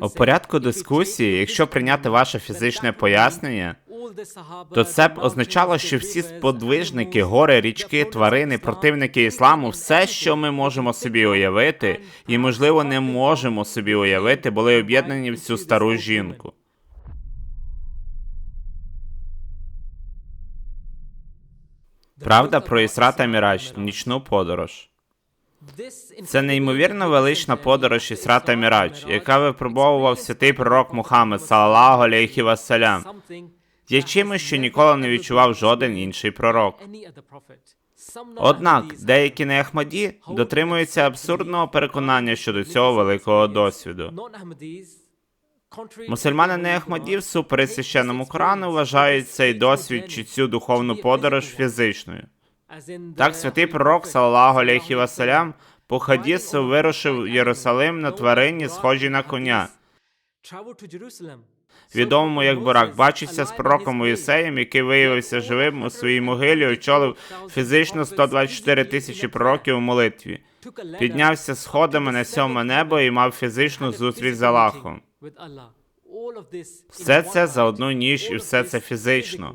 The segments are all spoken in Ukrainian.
У порядку дискусії, якщо прийняти ваше фізичне пояснення, то це б означало, що всі сподвижники, гори, річки, тварини, противники ісламу, все, що ми можемо собі уявити, і можливо не можемо собі уявити, були об'єднані в цю стару жінку. Правда про Ісра та Мірач, нічну подорож. Це неймовірно велична подорож Ісра та Мірач, яка випробовував святий пророк Мухаммед, салаллаху алейхі вассалям. Є чимось, що ніколи не відчував жоден інший пророк. Однак деякі неахмаді дотримуються абсурдного переконання щодо цього великого досвіду. Мусульмани неахмаді всупереч священному Корану вважають цей досвід чи цю духовну подорож фізичною. Так, святий пророк, салаллаху алейхі вассалям, по хадісу вирушив в Єрусалим на тварині, схожій на коня, відомому як Бурак, бачився з пророком Моїсеєм, який виявився живим у своїй могилі, очолив фізично 124 тисячі пророків у молитві, піднявся сходами на сьоме небо і мав фізичну зустріч з Аллахом. Все це за одну ніч і все це фізично.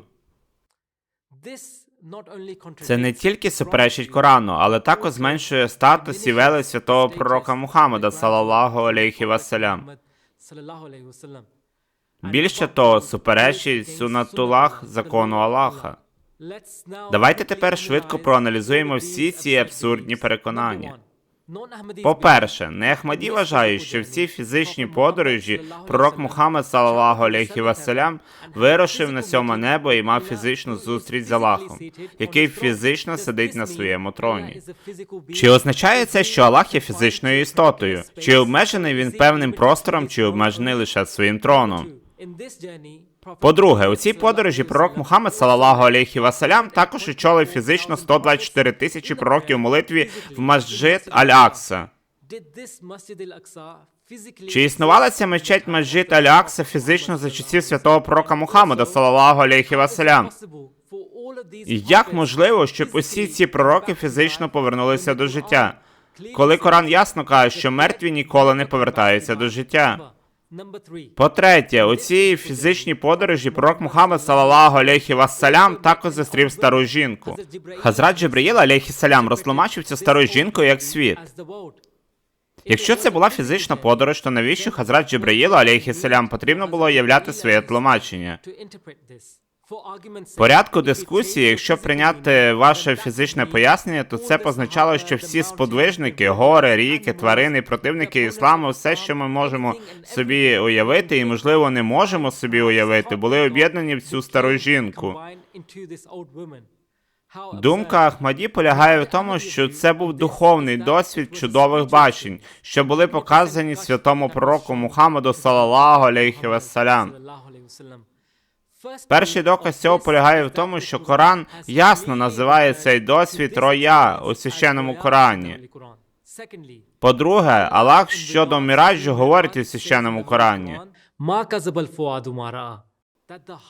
Це не тільки суперечить Корану, але також зменшує статус і вели святого пророка Мухаммада, салаллаху алейхі вассалям. Більше того, суперечить сунатулах закону Аллаха. Давайте тепер швидко проаналізуємо всі ці абсурдні переконання. По-перше, неахмаді вважають, що в цій фізичній подорожі пророк Мухаммед, салаллаху алейхі вассалям, вирушив на сьоме небо і мав фізичну зустріч з Аллахом, який фізично сидить на своєму троні. Чи означає це, що Аллах є фізичною істотою? Чи обмежений він певним простором, чи обмежений лише своїм троном? По-друге, у цій подорожі пророк Мухаммед, салаллаху алейхі вассалям, також очолив фізично 124 тисячі пророків молитві в Масджид Аль-Акса. Чи існувала ця мечеть Масджид Аль-Акса фізично за часів святого пророка Мухаммеда, салаллаху алейхі вассалям? І як можливо, щоб усі ці пророки фізично повернулися до життя? Коли Коран ясно каже, що мертві ніколи не повертаються до життя. По-третє, у цій фізичній подорожі пророк Мухаммед, салалаху алейхі вассалям, також зустрів стару жінку. Хазрат Джибраїл, алейхі салям, розтлумачив цю стару жінку як світ. Якщо це була фізична подорож, то навіщо Хазрат Джебраїлу, алейхі салям, потрібно було являти своє тлумачення? В порядку дискусії, якщо прийняти ваше фізичне пояснення, то це позначало, що всі сподвижники, гори, ріки, тварини, противники ісламу, все, що ми можемо собі уявити, і можливо не можемо собі уявити, були об'єднані в цю стару жінку. Думка Ахмаді полягає в тому, що це був духовний досвід чудових бачень, що були показані святому пророку Мухаммаду, салаллаху алейхі вассалям. Перший доказ цього полягає в тому, що Коран ясно називає цей досвід роя у священному Корані. По-друге, Аллах щодо міраджу говорить у священному Корані.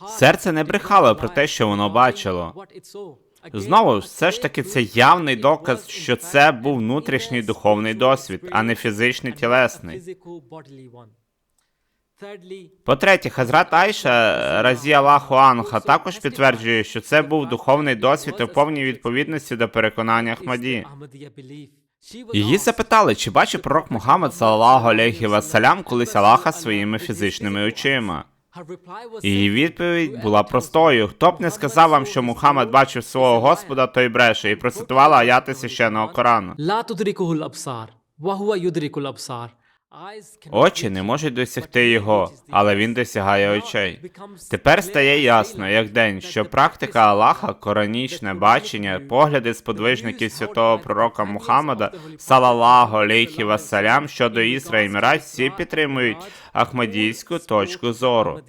Серце не брехало про те, що воно бачило. Знову, все ж таки, це явний доказ, що це був внутрішній духовний досвід, а не фізичний тілесний. По-третє, Хазрат Айша Разі Аллаху Анха також підтверджує, що це був духовний досвід у повній відповідності до переконання Ахмаді. Її запитали, чи бачив пророк Мухаммед, салаллаху алейхі вассалям, колись Аллаха своїми фізичними очима. Її відповідь була простою: хто б не сказав вам, що Мухаммед бачив свого Господа, той бреше, і процитувала аяти священного Корану. Очі не можуть досягти його, але він досягає очей. Тепер стає ясно, як день, що практика Аллаха, коранічне бачення, погляди сподвижників святого пророка Мухаммада, салаллаху алейхі вассалям щодо Ісра і Мірач, всі підтримують ахмадійську точку зору.